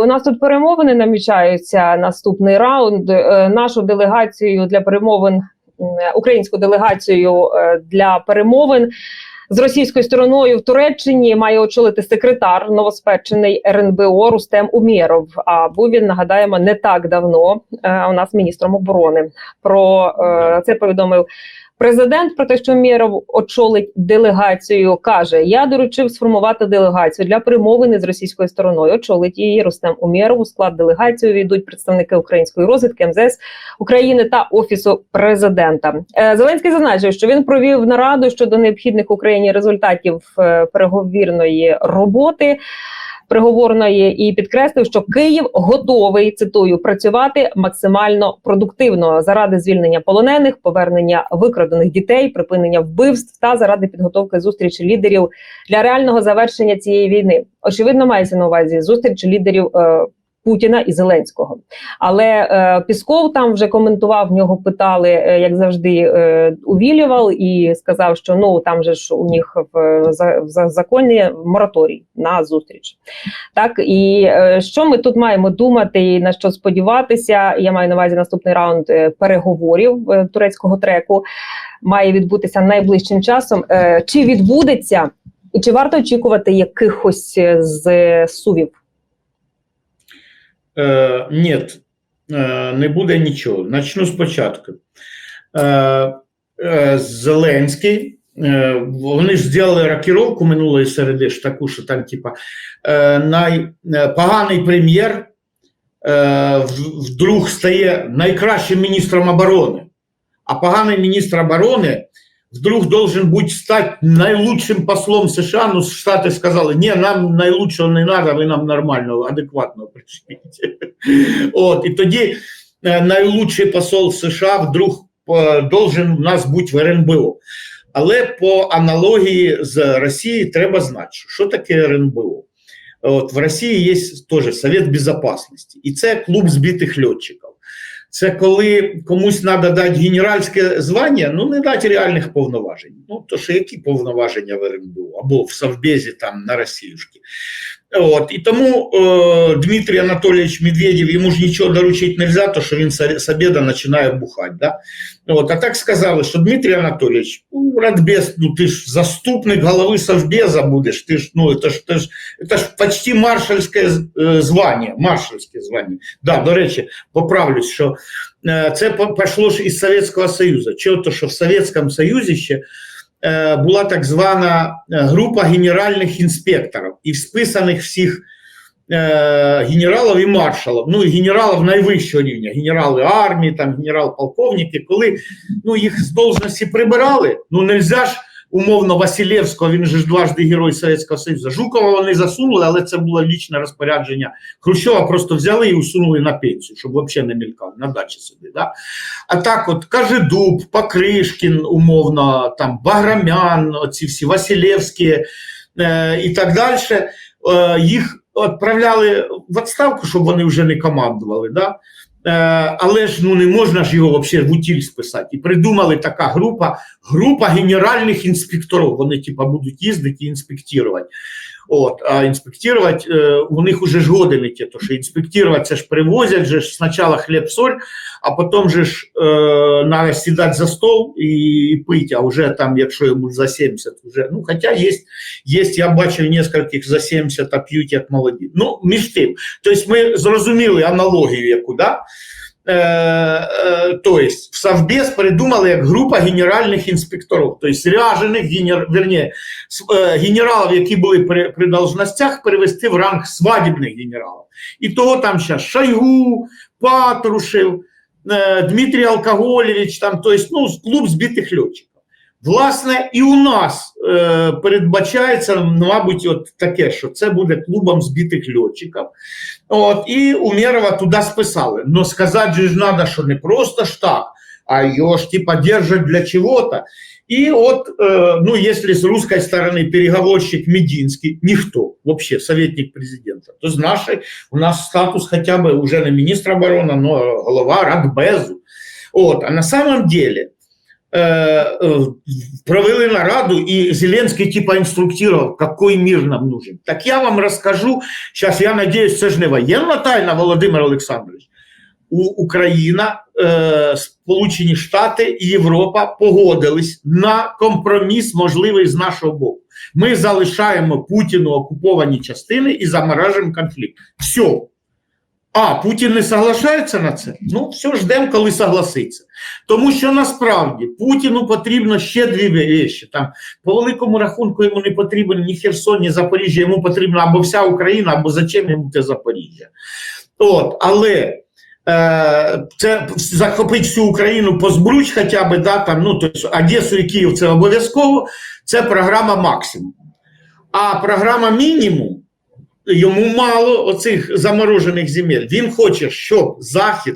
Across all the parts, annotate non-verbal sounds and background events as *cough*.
У нас тут перемовини намічаються. Наступний раунд. Е, Нашу делегацію для перемовин, українську делегацію е, для перемовин з російською стороною в Туреччині має очолити секретар новоспечений РНБО Рустем Умєров. А був він нагадаємо не так давно. е, У нас міністром оборони. Про е, це повідомив. Президент про те, що Мєров очолить делегацію, каже: Я доручив сформувати делегацію для перемовини з російською стороною. Очолить її Рустем Умєров. У склад делегації війдуть представники української розвідки МЗС України та офісу президента. Е, Зеленський зазначив, що він провів нараду щодо необхідних Україні результатів е, переговірної роботи. Приговорної і підкреслив, що Київ готовий цитую працювати максимально продуктивно заради звільнення полонених, повернення викрадених дітей, припинення вбивств та заради підготовки зустрічі лідерів для реального завершення цієї війни. Очевидно, мається на увазі зустріч лідерів е, Путіна і Зеленського. Але е, Пісков там вже коментував в нього, питали, е, як завжди, е, увілював і сказав, що ну там же ж у них в, за- в законі мораторій на зустріч. Так і е, що ми тут маємо думати і на що сподіватися? Я маю на увазі наступний раунд е, переговорів е, турецького треку. Має відбутися найближчим часом. Е, чи відбудеться, і чи варто очікувати якихось е, з сувів? Е, ні, е, не буде нічого. Начну спочатку. Е, е, Зеленський. е, Вони ж зробили рокіровку минулої середи, ж таку, що там, типа, е, най, е, прем'єр вдруг стає найкращим міністром оборони, а поганий міністр оборони вдруг должен бути стати найлучшим послом США. Ну, Штати сказали, ні, нам найлучшого не треба, ви нам нормального, адекватного пришліть. От, і тоді е, найлучший посол США вдруг е, должен у нас бути в РНБО. Але по аналогії з Росією треба знати, що таке РНБО. От, в Росії є теж Совет Безопасності, і це клуб збитих льотчиків. Це коли комусь треба дати генеральське звання, ну не дати реальних повноважень. Ну, то що які повноваження в РНБО або в Совбезі там на Росіюшки. От, і тому е, Дмитрій Анатолійович Медведєв йому ж нічого доручити не можна, то що він з з обіду починає бухати. Да? От, а так сказали, що Дмитрій Анатолійович, ну, Радбез, ну ти ж заступник голови Совбеза будеш, ти ж, ну, це ж, це ж, це ж почти маршальське е, звання, маршальське звання. Да, до речі, поправлюсь, що е, це по- пішло ж із Совєтського Союзу. Чого то, що в Совєтському Союзі ще е, Була так звана е, група генеральних інспекторів і списаних всіх е, генералів і маршалів, ну і генералів найвищого рівня, генерали армії, там генерал-полковники, коли ну, їх з должності прибирали, ну нельзя ж умовно Василєвського, він же ж дважди герой Совєтського Союзу. Жукова вони засунули, але це було лічне розпорядження Хрущова, просто взяли і усунули на пенсію, щоб взагалі не мількав, на дачі собі. Да? А так от Кажедуб, Покришкін, умовно, там Баграмян, оці всі Василєвські е, і так далі, е, їх відправляли в відставку, щоб вони вже не командували. Да? Е, але ж ну не можна ж його взагалі в утіль списати. І придумали така група, група генеральних інспекторів. Вони типа будуть їздити і інспектувати. От, а інспектувати е, у них уже ж годи не ті, то що інспектувати це ж привозять же ж спочатку хліб, соль, а потім же ж е, треба сідати за стол і, і пити, а вже там, якщо йому за 70, вже, ну, хоча є, є я бачив нескольких за 70, а п'ють як молоді. Ну, між тим. Тобто ми зрозуміли аналогію яку, да? Е, е, тобто в Совбез придумали як група генеральних інспекторів, тобто ряжених генер... е, генералів, які були при, при должностях, перевести в ранг свадібних генералів. І того там зараз Шойгу, Патрушев, Дмитрій Алкоголєвич, там, тобто, ну, клуб збитих льотчиків. Власне, і у нас передбачається, мабуть, от таке, що це буде клубом збитих льотчиків. От, і Умєрова туди списали. Но сказати ж треба, що не просто ж так, а його ж типа держать для чего-то. И вот, э, ну, если с русской стороны переговорщик Мединский, никто, вообще советник президента, то с нашей у нас статус хотя бы уже не министр обороны, но голова Радбезу. Вот. А на самом деле провели нараду, і Зеленський типа інструктував, який мир нам нужен. Так я вам розкажу, зараз я надіюсь, це ж не воєнна тайна, Володимир Олександрович. Україна, е, Сполучені Штати і Європа погодились на компроміс, можливий з нашого боку. Ми залишаємо Путіну окуповані частини і заморажуємо конфлікт. Все. А Путін не соглашається на це? Ну, все, ждемо, коли согласиться. Тому що насправді Путіну потрібно ще дві речі. Там, по великому рахунку, йому не потрібен ні Херсон, ні Запоріжжя, йому потрібна або вся Україна, або зачем йому те Запоріжжя. От, але е, це захопити всю Україну по збруч, хоча б, да, там, ну, тобто Одесу і Київ це обов'язково, це програма максимум. А програма мінімум. Йому мало оцих заморожених земель. Він хоче, щоб Захід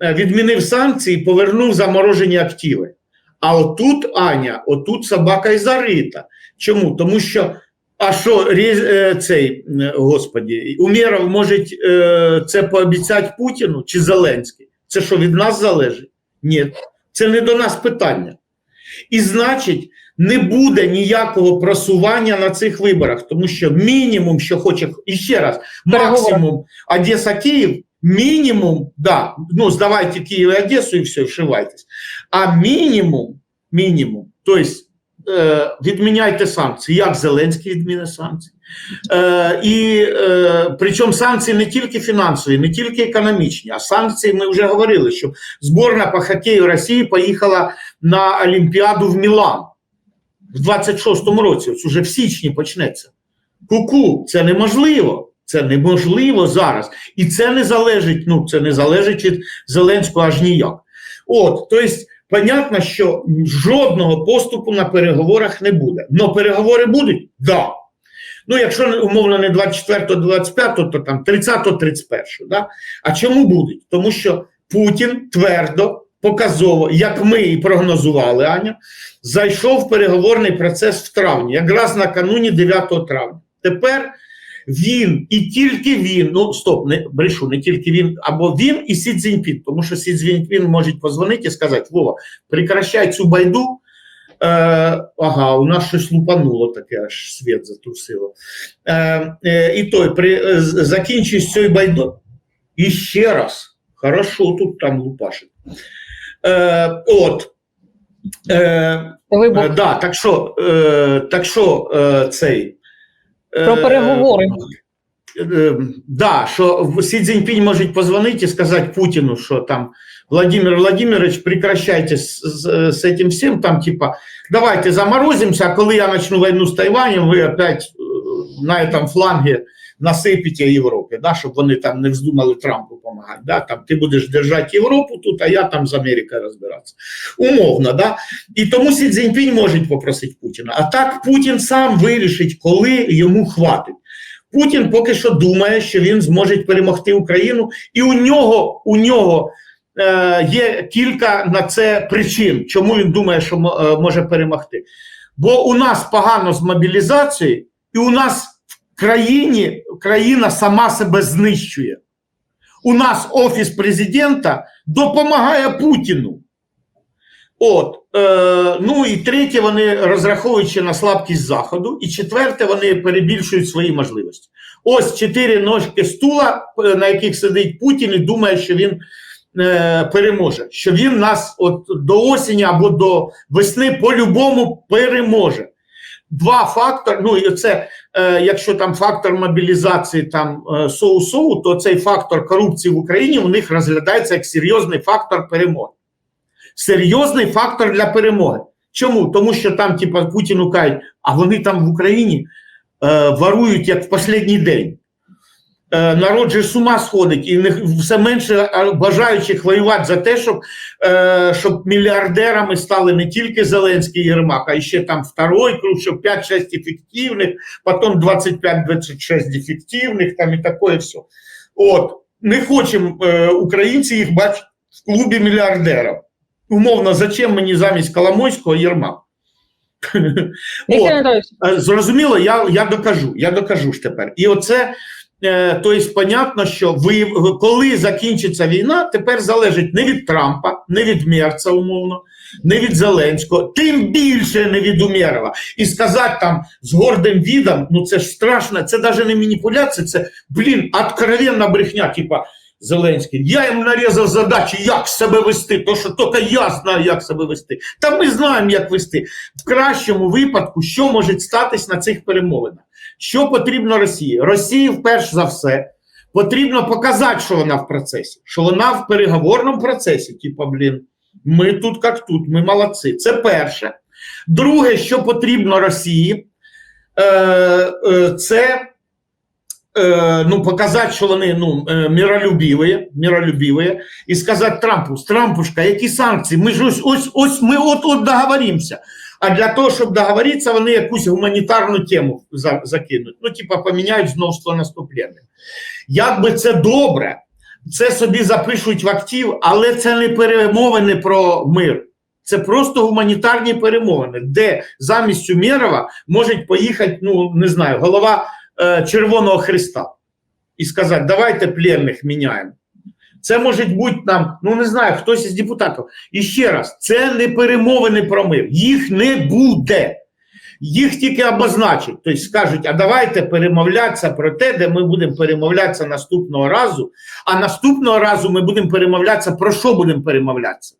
е, відмінив санкції, і повернув заморожені активи. А отут, Аня, отут собака і зарита. Чому? Тому що, а що е, цей, господі, Умєров може е, це пообіцяти Путіну чи Зеленський? Це що від нас залежить? Ні, це не до нас питання. І значить, не буде ніякого просування на цих виборах, тому що мінімум, що хоче, і ще раз, максимум Одеса Київ, мінімум, да, ну здавайте Київ і Одесу і все, вшивайтесь. А мінімум, мінімум, тобто е, відміняйте санкції, як Зеленський відміни санкції. Е, і е, причому санкції не тільки фінансові, не тільки економічні, а санкції ми вже говорили, що зборна по хокею Росії поїхала на Олімпіаду в Мілан в 26-му році, ось уже в січні почнеться. Ку-ку, це неможливо. Це неможливо зараз. І це не залежить, ну, це не залежить від Зеленського аж ніяк. От, тобто, понятно, що жодного поступу на переговорах не буде. Но переговори будуть? Да. Ну, якщо умовно не 24-25, то там 30-31. Да? А чому будуть? Тому що Путін твердо, показово, як ми і прогнозували, Аня, зайшов переговорний процес в травні, якраз накануні 9 травня. Тепер він і тільки він, ну стоп, не брешу, не тільки він, або він і Сі Цзіньпін, тому що Сі Цзіньпін може позвонити і сказати: Вова, прекращай цю байду. Е, ага, у нас щось лупануло таке, аж світ затрусило. Е, е, і той при, е, з- закінчуй з. І ще раз, хорошо тут там лупашить. Е, от. Е, Вибух. Е, да, так що, е, так що е, цей. е, Про переговори. Е, да, що Сі Цзіньпінь може позвонити і сказати Путіну, що там Владимир Владимирович, прекращайте з, з, з этим всім, там, типа, давайте заморозимося, а коли я почну війну з Тайванем, ви опять е, на этом флангі насипите Європі, да, щоб вони там не вздумали Трампу допомагати. Да, там, ти будеш держати Європу тут, а я там з Америкою розбиратися. Умовно, да? І тому Сі Цзіньпінь може попросити Путіна. А так Путін сам вирішить, коли йому хватить. Путін поки що думає, що він зможе перемогти Україну, і у нього, у нього е, є кілька на це причин, чому він думає, що е, може перемогти. Бо у нас погано з мобілізацією, і у нас країні країна сама себе знищує. У нас офіс президента допомагає Путіну. От, е, ну і третє, вони розраховуючи на слабкість Заходу, і четверте, вони перебільшують свої можливості. Ось чотири ножки стула, е, на яких сидить Путін, і думає, що він е, переможе, що він нас от до осені або до весни по-любому переможе. Два фактори. Ну і це, е, якщо там фактор мобілізації там е, соу-соу, то цей фактор корупції в Україні у них розглядається як серйозний фактор перемоги серйозний фактор для перемоги. Чому? Тому що там, типа, Путіну кажуть, а вони там в Україні е, ворують як в останній день. Е, народ же з ума сходить, і все менше бажаючих воювати за те, щоб, е, щоб мільярдерами стали не тільки Зеленський і Єрмак, а ще там второй круг, щоб 5-6 ефективних, потім 25-26 дефективних, там і таке все. От, не хочемо е, українці їх бачити в клубі мільярдерів умовно, зачем мені замість Коломойського Єрмак? Зрозуміло, я, я докажу, я докажу ж тепер. І оце Тобто, понятно, що ви, коли закінчиться війна, тепер залежить не від Трампа, не від Мерца, умовно, не від Зеленського, тим більше не від Умєрова. І сказати там з гордим відом, ну це ж страшно, це навіть не маніпуляція, це, блін, откровенна брехня, типа. Зеленський, я їм нарізав задачі, як себе вести, то що тільки я знаю, як себе вести. Та ми знаємо, як вести. В кращому випадку, що може статись на цих перемовинах? Що потрібно Росії? Росії, вперше за все, потрібно показати, що вона в процесі, що вона в переговорному процесі. Типа, блін, ми тут як тут, ми молодці. Це перше. Друге, що потрібно Росії, е, е, це е, ну, показати, що вони ну, е, миролюбиві, миролюбиві, і сказати Трампу, Трампушка, які санкції? Ми ж ось, ось, ось ми от-от договоримося. А для того, щоб договоритися, вони якусь гуманітарну тему закинуть. Ну, типа, поміняють знов наступлення. Як би це добре, це собі запишуть в актив, але це не перемовини про мир. Це просто гуманітарні перемовини, де замість Умєрова може поїхати, ну не знаю, голова е, Червоного Христа і сказати, давайте пленних міняємо. Це може бути там, ну не знаю, хтось із депутатів. І ще раз, це не перемовини про мир. Їх не буде. Їх тільки обозначать. Тобто скажуть, а давайте перемовлятися про те, де ми будемо перемовлятися наступного разу. А наступного разу ми будемо перемовлятися, про що будемо перемовлятися.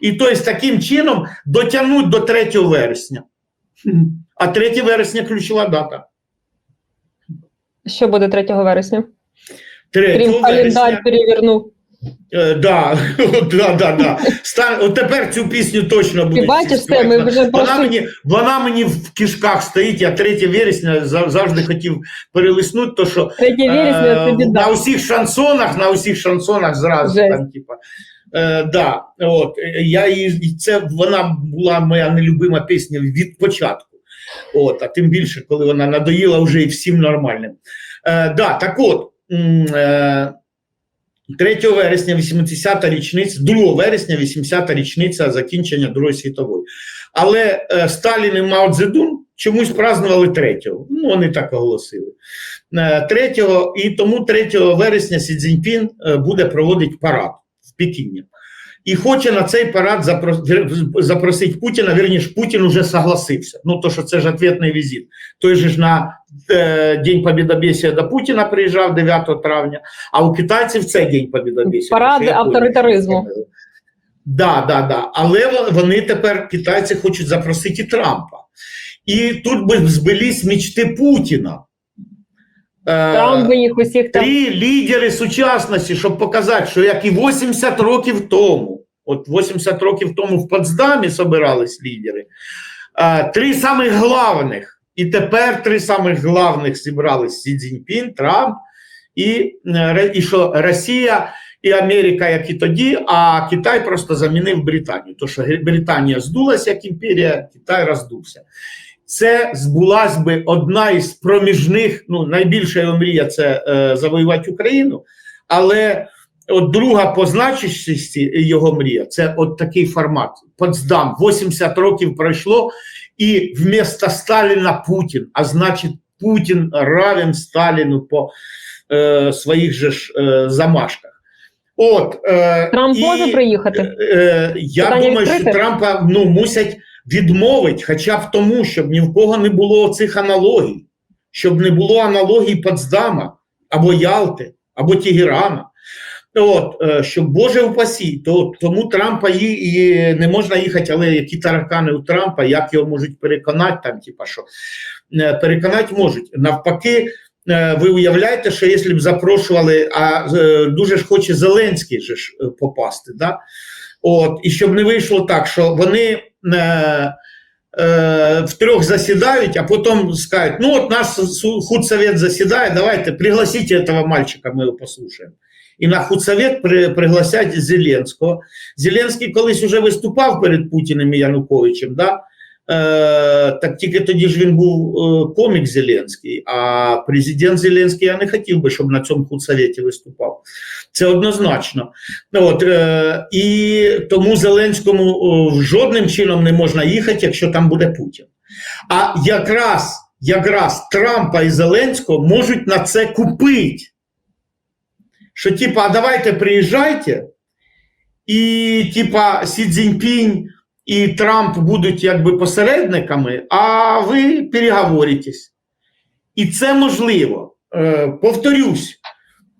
І тобто, таким чином дотягнуть до 3 вересня. А 3 вересня ключова дата. Що буде 3 вересня? 3 Крім вересня. календар перевернув. Е, да, *laughs* да, да, да. Стан, от тепер цю пісню точно буде. Ти бачиш це, ми вже вона, просто- мені, вона мені в кишках стоїть, я 3 вересня завжди хотів перелиснути, то що 3 вересня е, це на усіх шансонах, на усіх шансонах зразу Жесть. там, типа. Е, да, от, я її, це вона була моя нелюбима пісня від початку. От, а тим більше, коли вона надоїла вже і всім нормальним. Е, да, так от, 3 вересня 80-та річниця, 2 вересня 80-та річниця закінчення Другої світової. Але е, Сталін і Мао Цзедун чомусь празднували 3-го. Ну, вони так оголосили. Е, 3-го, і тому 3 вересня Сі Цзіньпін е, буде проводити парад в Пекіні. І хоче на цей парад запросити Путіна, вірніше, Путін уже согласився. Ну, то, що це ж ответний візит. Той же ж на е, День Побєдобєсія до Путіна приїжджав 9 травня, а у китайців це День Побєдобєсія. Парад Це я понял. авторитаризму. Да, да, да. Але вони тепер, китайці, хочуть запросити і Трампа. І тут би збились мечти Путіна. Е, Трамп би їх усіх там. Три лідери сучасності, щоб показати, що як і 80 років тому, от 80 років тому в Потсдамі собирались лідери, три самих главних, і тепер три самих главних зібрались Сі Цзіньпін, Трамп, і, е, і що Росія і Америка, як і тоді, а Китай просто замінив Британію. То, що Британія здулася як імперія, Китай роздувся. Це збулась би одна із проміжних, ну найбільша його мрія це е, завоювати Україну, але от друга по значущості його мрія це от такий формат. Потсдам, 80 років пройшло, і вместо Сталіна Путін, а значить, Путін равен Сталіну по е, своїх же ж е, замашках. От, е, Трамп і, може приїхати? Е, е, я Питання думаю, що? Трампа ну, мусять відмовити, хоча б тому, щоб ні в кого не було цих аналогій, щоб не було аналогій Потсдама або Ялти, або Тегерана. От, е, щоб Боже упасі, то тому Трампа і, і не можна їхати, але які таракани у Трампа, як його можуть переконати, там, типа що Е, переконати можуть. Навпаки, е, ви уявляєте, що якщо б запрошували, а дуже ж хоче Зеленський же ж попасти, да? От, і щоб не вийшло так, що вони втрьох засідають, а потім скажуть, ну от наш худсовет засідає, давайте пригласите этого мальчика, ми його послухаємо. І на худсовет при, пригласять Зеленського. Зеленський колись уже виступав перед Путіним і Януковичем, да? Е, так тільки тоді ж він був е, комік Зеленський, а президент Зеленський я не хотів би, щоб на цьому худсоветі виступав. Це однозначно. От, е, і тому Зеленському о, жодним чином не можна їхати, якщо там буде Путін. А якраз, якраз Трампа і Зеленського можуть на це купити. Що, типа, а давайте приїжджайте, і, типа, Сі Цзіньпінь і Трамп будуть якби посередниками, а ви переговоритесь. І це можливо. Е, повторюсь.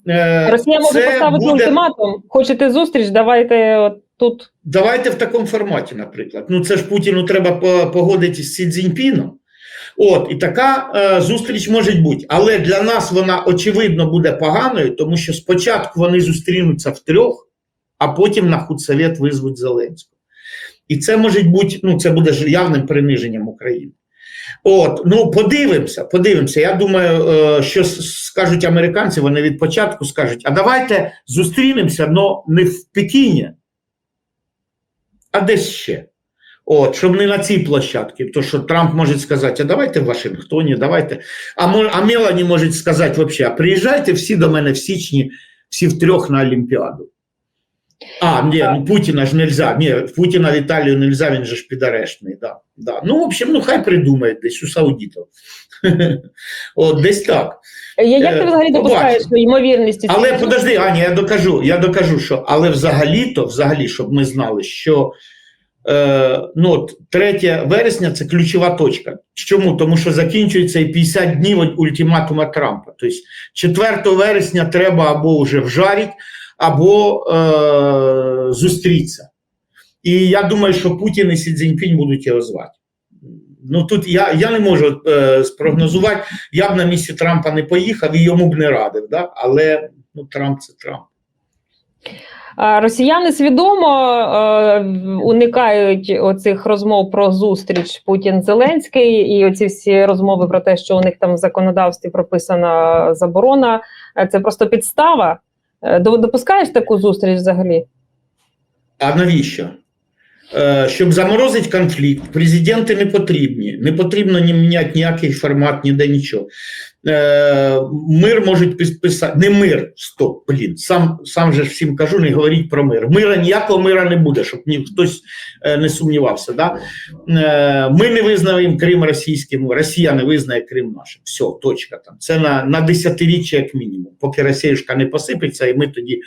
е, Росія може поставити буде- ультиматум. Хочете зустріч? Давайте от тут. Давайте в такому форматі, наприклад. Ну, це ж Путіну треба по- погодитися з Сі Цзіньпіном. От, і така е, зустріч може бути. Але для нас вона очевидно буде поганою, тому що спочатку вони зустрінуться втрьох, а потім на худсовет визвуть Зеленського. І це може бути, ну, це буде явним приниженням України. От, ну подивимося, подивимося. Я думаю, е, що скажуть американці, вони від початку скажуть: а давайте зустрінемося, але не в Пекіні, а десь ще. От, щоб не на цій площадці, то що Трамп може сказати, а давайте в Вашингтоні, давайте. А, а Мелані може сказати взагалі, а приїжджайте всі до мене в січні, всі втрьох на Олімпіаду. А, ні, ну Путіна ж нельзя. Ні, Путіна в Італію нельзя, він же ж підарештний. Да, да. Ну, в общем, ну хай придумають десь у саудитів. *laughs* От десь так. Я- Як Е, ти взагалі допускаєш ймовірність? Але подожди, Аня, я докажу, я докажу, що але взагалі-то, взагалі, щоб ми знали, що е, ну, от, 3 вересня це ключова точка. Чому? Тому що закінчується і 50 днів ультиматума Трампа. Тобто 4 вересня треба або вже вжарити, або е, зустрітися. І я думаю, що Путін і Сі Цзіньпінь будуть його звати. Ну тут я, я не можу е, спрогнозувати. Я б на місці Трампа не поїхав і йому б не радив. Да? Але ну, Трамп це Трамп. Росіяни свідомо е, уникають оцих розмов про зустріч Путін-Зеленський і оці всі розмови про те, що у них там в законодавстві прописана заборона. Е, Це просто підстава. Е, Допускаєш таку зустріч взагалі? А навіщо? Щоб заморозити конфлікт, президенти не потрібні. Не потрібно ні міняти ніякий формат, ніде нічого. Е, мир можуть підписати. Не мир, стоп, блін. Сам, сам же всім кажу, не говоріть про мир. Мира ніякого мира не буде, щоб ні, хтось е, не сумнівався. Да? Е, ми не визнаємо Крим російським, Росія не визнає Крим нашим. Все, точка там. Це на, на десятиріччя, як мінімум. Поки Росіюшка не посипеться, і ми тоді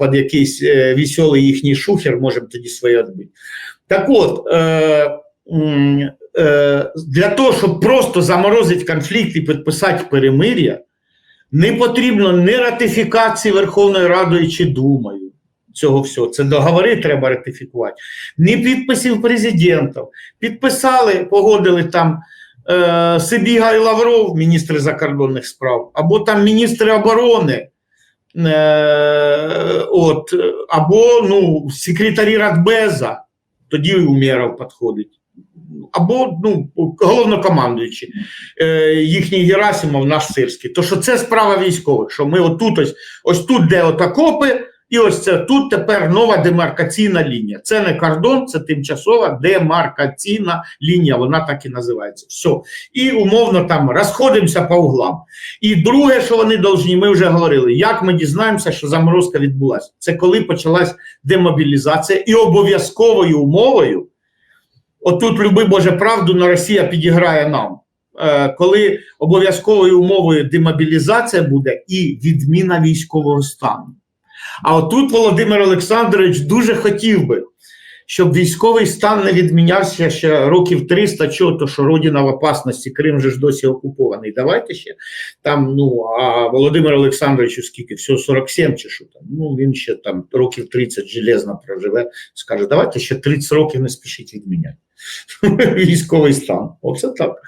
під якийсь веселий їхній шухер можемо тоді своє відбити. Так от, для того, щоб просто заморозити конфлікт і підписати перемир'я, не потрібно ні ратифікації Верховною Радою чи Думою. Цього всього. Це договори треба ратифікувати. Ні підписів президентів. Підписали, погодили там е, Сибіга Лавров, міністри закордонних справ, або там міністри оборони. Е, от, або ну, секретарі Радбеза, тоді Умєров підходить. Або ну, головнокомандуючий, е, їхній Герасимов, наш сирський. То що це справа військових, що ми отут ось, ось тут, де от окопи, і ось це тут тепер нова демаркаційна лінія. Це не кордон, це тимчасова демаркаційна лінія, вона так і називається. Все. І умовно там розходимося по углам. І друге, що вони повинні, ми вже говорили, як ми дізнаємося, що заморозка відбулася. Це коли почалась демобілізація і обов'язковою умовою. Отут, люби Боже правду, на Росія підіграє нам. Е, коли обов'язковою умовою демобілізація буде і відміна військового стану. А отут Володимир Олександрович дуже хотів би, щоб військовий стан не відмінявся ще років 300, чого, то що Родина в опасності, Крим же ж досі окупований. Давайте ще там, ну, а Володимир Олександровичу скільки, всього 47 чи що там, ну він ще там років 30 железно проживе, скаже, давайте ще 30 років не спішіть відміняти. *laughs* Військовий стан. Оце так.